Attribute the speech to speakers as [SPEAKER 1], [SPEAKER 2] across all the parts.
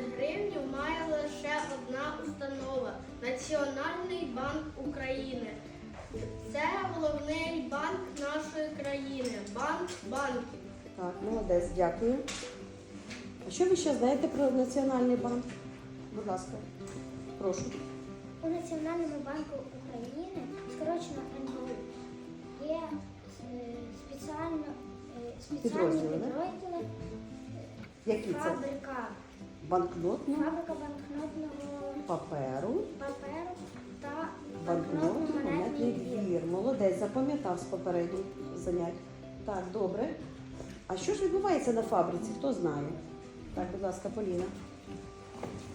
[SPEAKER 1] гривню має лише одна установа Національний банк України. Це головний банк нашої країни. Банк банків.
[SPEAKER 2] Так, молодець, дякую. А що ви ще знаєте про Національний банк? Будь ласка, прошу.
[SPEAKER 3] У Національному банку України, скорочено НБУ, є е, спеціально, е, спеціальні
[SPEAKER 2] Підрозділи,
[SPEAKER 3] підрозділи,
[SPEAKER 2] Які це?
[SPEAKER 3] фабрика,
[SPEAKER 2] Банкнотного
[SPEAKER 3] фабрика банкнотного
[SPEAKER 2] паперу,
[SPEAKER 3] паперу та
[SPEAKER 2] банкнотний монетний
[SPEAKER 3] двір.
[SPEAKER 2] Молодець, запам'ятав з попередніх занять. Так, добре. А що ж відбувається на фабриці? Хто знає? Так, будь ласка, Поліна.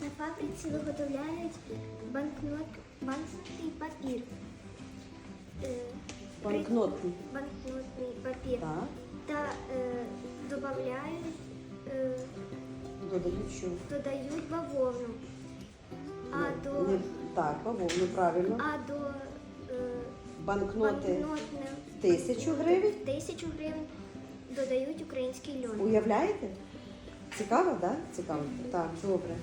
[SPEAKER 3] На фабриці виготовляють банкнот, банкнотний папір. Е,
[SPEAKER 2] Банкнотний.
[SPEAKER 3] банкнотний папір.
[SPEAKER 2] Так,
[SPEAKER 3] Та е, додають
[SPEAKER 2] що?
[SPEAKER 3] додають бавовну. А до,
[SPEAKER 2] Не- Так, бавовну, правильно.
[SPEAKER 3] а до е,
[SPEAKER 2] Банкноти
[SPEAKER 3] банкнотних
[SPEAKER 2] тисячу гривень.
[SPEAKER 3] тисячу гривень додають український льон.
[SPEAKER 2] Уявляєте? Цікаво, так? Да? Цікаво. Так, добре.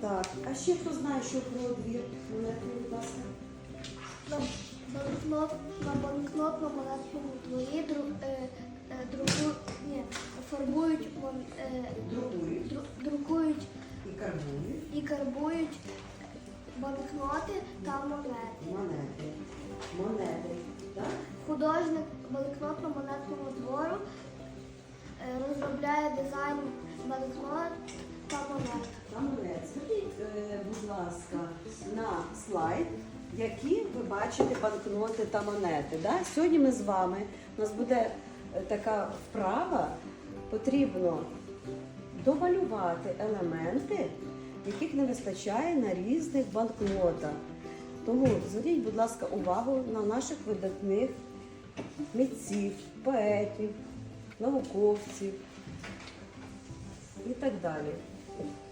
[SPEAKER 2] Так, а ще хто знає, що про двір монетний, будь ласка?
[SPEAKER 3] Банкнот, на банкнотному монетному дворі дру, е, е, друку, ні, фарбують, е,
[SPEAKER 2] Друкують
[SPEAKER 3] дру- друкують
[SPEAKER 2] і карбують
[SPEAKER 3] і карбують банкноти та монети.
[SPEAKER 2] монети. Монети. Так?
[SPEAKER 3] Художник банкнотно-монетного двору е, розробляє дизайн банкнот та монет.
[SPEAKER 2] Та монет. Зверніть, е, будь ласка, на слайд, які ви бачите банкноти та монети. Да? Сьогодні ми з вами, у нас буде така вправа, потрібно домалювати елементи, яких не вистачає на різних банкнотах. Тому зверніть, будь ласка, увагу на наших видатних митців, поетів, науковців і так далі.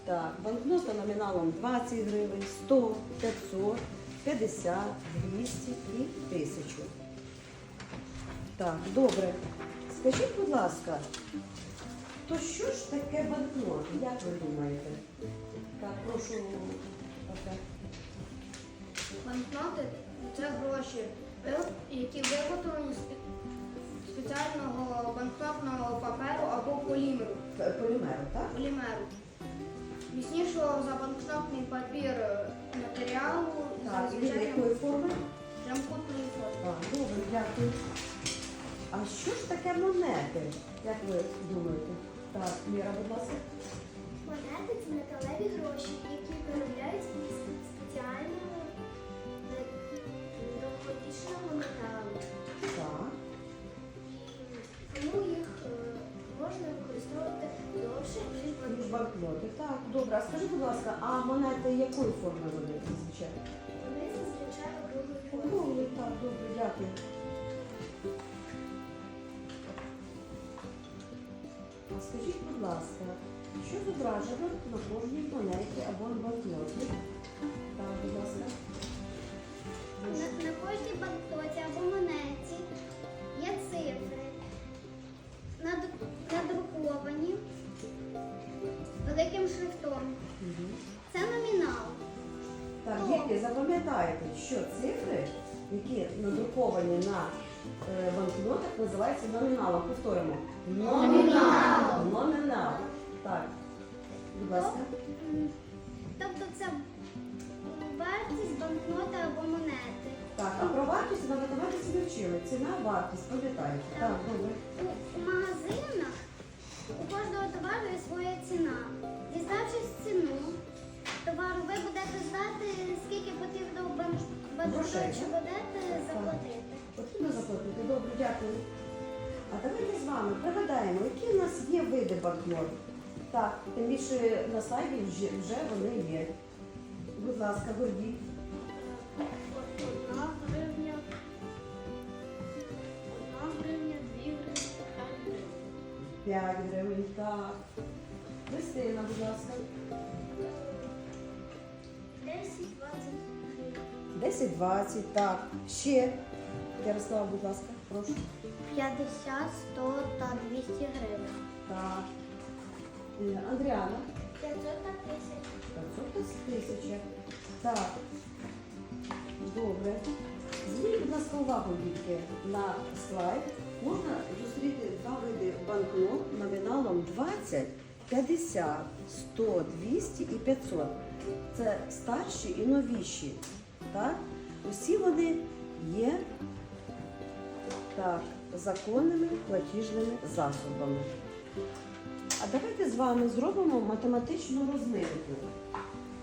[SPEAKER 2] Так, банкнота номіналом 20 гривень, 100, 500, 50, 200 і 1000. Так, добре. Скажіть, будь ласка, то що ж таке банкноти? Як ви думаєте? Так, прошу. Оце.
[SPEAKER 1] Банкноти це гроші, які виготовлені з спеціального банкнотного паперу або полімеру.
[SPEAKER 2] Полімеру, так?
[SPEAKER 1] полімеру. Міцнішого за банкнотний папір е, матеріалу
[SPEAKER 2] Так, і якої форми?
[SPEAKER 1] прямокутної форми.
[SPEAKER 2] Так, добре, дякую. А що ж таке монети? Як ви думаєте? Так, Міра, будь ласка.
[SPEAKER 3] Монети це металеві гроші, які виробляють із спеціального довготічного металу.
[SPEAKER 2] Так.
[SPEAKER 3] Тому їх е, можна використовувати довше, ніж банкноти.
[SPEAKER 2] Так, добре. А скажи, будь ласка, а монети якої форми вони зазвичай?
[SPEAKER 3] Вони зазвичай округлої форми.
[SPEAKER 2] Так, добре, дякую. Скажіть, будь ласка, що зображено на кожній монеті або банкноті? Так, будь ласка.
[SPEAKER 3] На, на кожній банкноті або монеті є цифри, над- надруковані великим шрифтом.
[SPEAKER 2] Мгм.
[SPEAKER 3] Це номінал.
[SPEAKER 2] Так, дітки, запам'ятайте, що цифри, які надруковані на банкнотах, називаються номіналом. Повторимо. Номінал. Номінал. Так. Будь ласка.
[SPEAKER 3] Тобто це вартість банкноти або монети.
[SPEAKER 2] Так, а про вартість на математиці не вчили. Ціна, вартість, пам'ятаєте? Так, добре.
[SPEAKER 3] У, у магазинах у кожного товару є своя ціна. Дізнавшись ціну товару, ви будете знати, скільки потрібно бан- банкноту,
[SPEAKER 2] Грошей,
[SPEAKER 3] Заплатити.
[SPEAKER 2] Добре, дякую. А давайте з вами пригадаємо, які у нас є види банкнот. Так, тим більше на слайді вже, вже вони є. Будь ласка, Гордій.
[SPEAKER 1] Одна гривня, одна гривня, дві гривні, п'ять гривень.
[SPEAKER 2] 5 гривень, так. Христина, будь ласка.
[SPEAKER 3] 10-20 гривень.
[SPEAKER 2] 10-20, так. Ще. Ярослав, будь ласка, прошу.
[SPEAKER 3] 50, 100 та 200 гривень.
[SPEAKER 2] Так. Е, Андріана.
[SPEAKER 3] 500 та 1000.
[SPEAKER 2] 500 та тисяча. Так. Добре. Зверніть, будь ласка, увагу, дітки, на слайд можна зустріти два види банкнот номіналом 20, 50, 100, 200 і 500. Це старші і новіші. Так? Усі вони є так, законними платіжними засобами. А давайте з вами зробимо математичну розминку.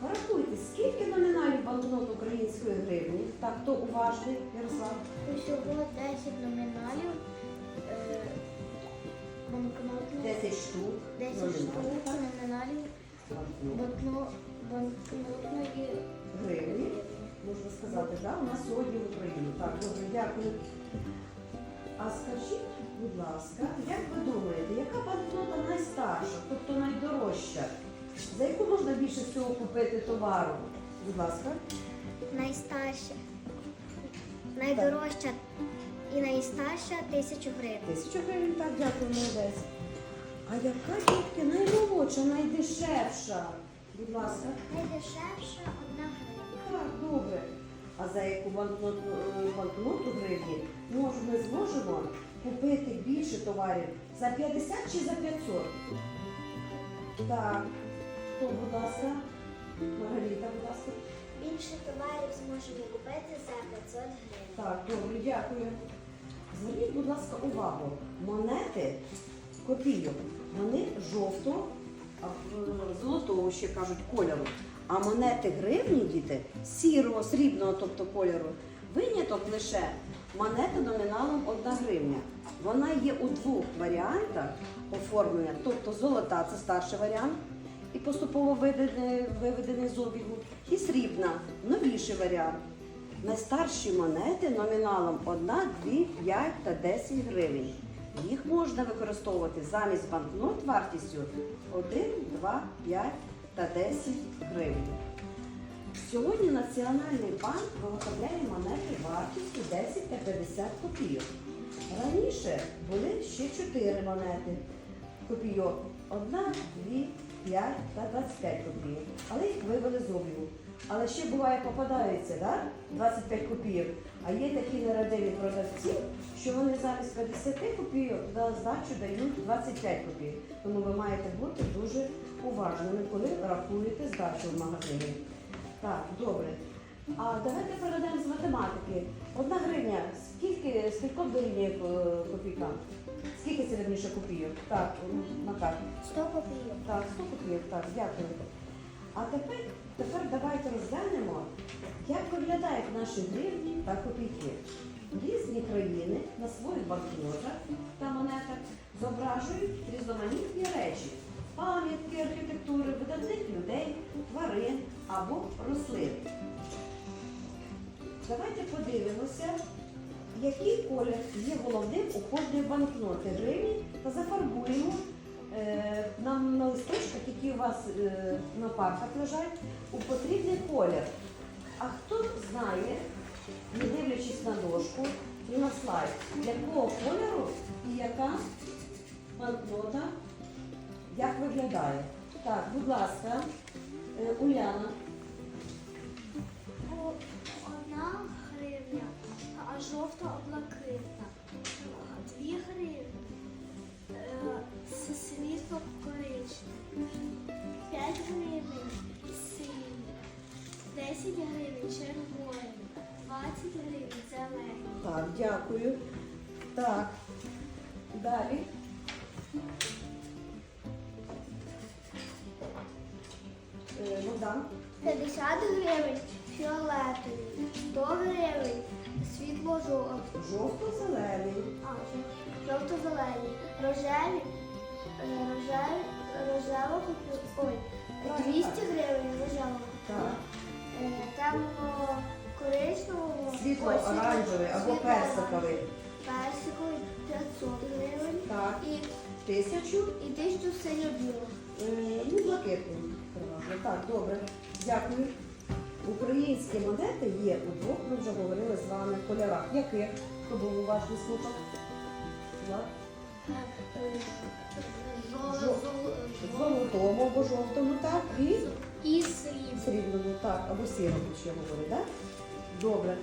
[SPEAKER 2] Порахуйте, скільки номіналів банкнот української гривні? Так, хто уважний, Ярослав?
[SPEAKER 3] Усього 10 номіналів. Е, банкнотних
[SPEAKER 2] 10 штук.
[SPEAKER 3] 10 штук номіналів банкно- банкнотної
[SPEAKER 2] Гривні, можна сказати, да? у нас сьогодні в Україну. Так, добре, дякую. А скажіть, будь ласка, як ви думаєте, яка банкнота найстарша, тобто найдорожча? За яку можна більше всього купити товару? Будь ласка.
[SPEAKER 3] найстарша, найдорожча і найстарша тисячу гривень.
[SPEAKER 2] Тисячу гривень, так, дякую, молодець. А яка тільки наймолодша, найдешевша? Будь ласка.
[SPEAKER 3] Найдешевша одна гривня.
[SPEAKER 2] Так, добре. А за яку банкноту, е, гривні мож, ми зможемо купити більше товарів за 50 чи за 500? Так. Хто, будь ласка? Маргарита, будь ласка.
[SPEAKER 3] Більше товарів зможемо купити за 500 гривень.
[SPEAKER 2] Так, добре, дякую. Зверніть, будь ласка, увагу. Монети копійок, вони жовто, а, е, золотого ще кажуть кольору. А монети гривні, діти, сірого, срібного, тобто кольору. Виняток лише монета номіналом 1 гривня. Вона є у двох варіантах оформлення, тобто золота це старший варіант, і поступово виведений, виведений з обігу, і срібна новіший варіант. Найстарші монети номіналом 1, 2, 5 та 10 гривень. Їх можна використовувати замість банкнот вартістю 1, 2, 5 та 10 гривень. Сьогодні Національний банк виготовляє монети вартістю 10 та 50 копійок. Раніше були ще 4 монети копійок. 1, 2, 5 та 25 копійок. Але їх вивели з обігу. Але ще буває попадаються, да? 25 копійок. А є такі нерадиві продавці, що вони замість 50 копійок за здачу дають 25 копійок. Тому ви маєте бути уважними, коли рахуєте здачу в магазині. Так, добре. А давайте перейдемо з математики. Одна гривня, скільки, скільки дорівнює е, копійкам? Скільки це верніше копійок? Так, на карті.
[SPEAKER 3] 100 копійок.
[SPEAKER 2] Так, 100 копійок, так, дякую. А тепер, тепер давайте розглянемо, як виглядають наші гривні та копійки. Різні країни на своїх банкнотах та монетах зображують різноманітні речі, пам'ятки архітектури, видатних людей, тварин або рослин. Давайте подивимося, який колір є головним у кожної банкноти гривні та зафарбуємо е, нам на листочках, які у вас е, на парках лежать, у потрібний колір. А хто знає, не дивлячись на дошку і на слайд, якого кольору і яка банкнота як виглядає? Так, будь ласка, е, Уляна.
[SPEAKER 3] Одна гривня, а жовто-блакитна. Дві гривні е, світло коричневим. П'ять гривень сині. Десять гривень червоні. Двадцять гривень зелені.
[SPEAKER 2] Так, дякую. Так, далі. Богдан.
[SPEAKER 3] 50 гривень фіолетові, 100 гривень світло-жовті,
[SPEAKER 2] Жовто-зелений.
[SPEAKER 3] а, жовто-зелені, рожеві, е, рожеві, рожева ой, 200 гривень рожева,
[SPEAKER 2] Так.
[SPEAKER 3] е, темно коричневого,
[SPEAKER 2] Світло-оранжевий або персиковий.
[SPEAKER 3] персиковий 500 гривень
[SPEAKER 2] Так.
[SPEAKER 3] і,
[SPEAKER 2] Тисячу.
[SPEAKER 3] і 1000 синьо-білого.
[SPEAKER 2] Е, Ну, блакитний. Так, добре. Дякую. Українські монети є у двох, ми вже говорили з вами, кольорах. Яких? Хто був уважний слухав? Влад? Золотому або жовтому, так? І
[SPEAKER 1] І
[SPEAKER 2] срібному, так, або сірому ще говорить, так? Добре.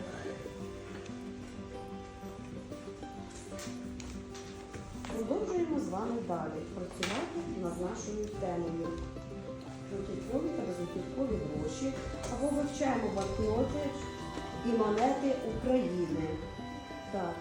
[SPEAKER 2] Продовжуємо з вами далі працювати над нашою темою. Готівкові та безготівкові гроші або вивчаємо банкноти і монети України. Так.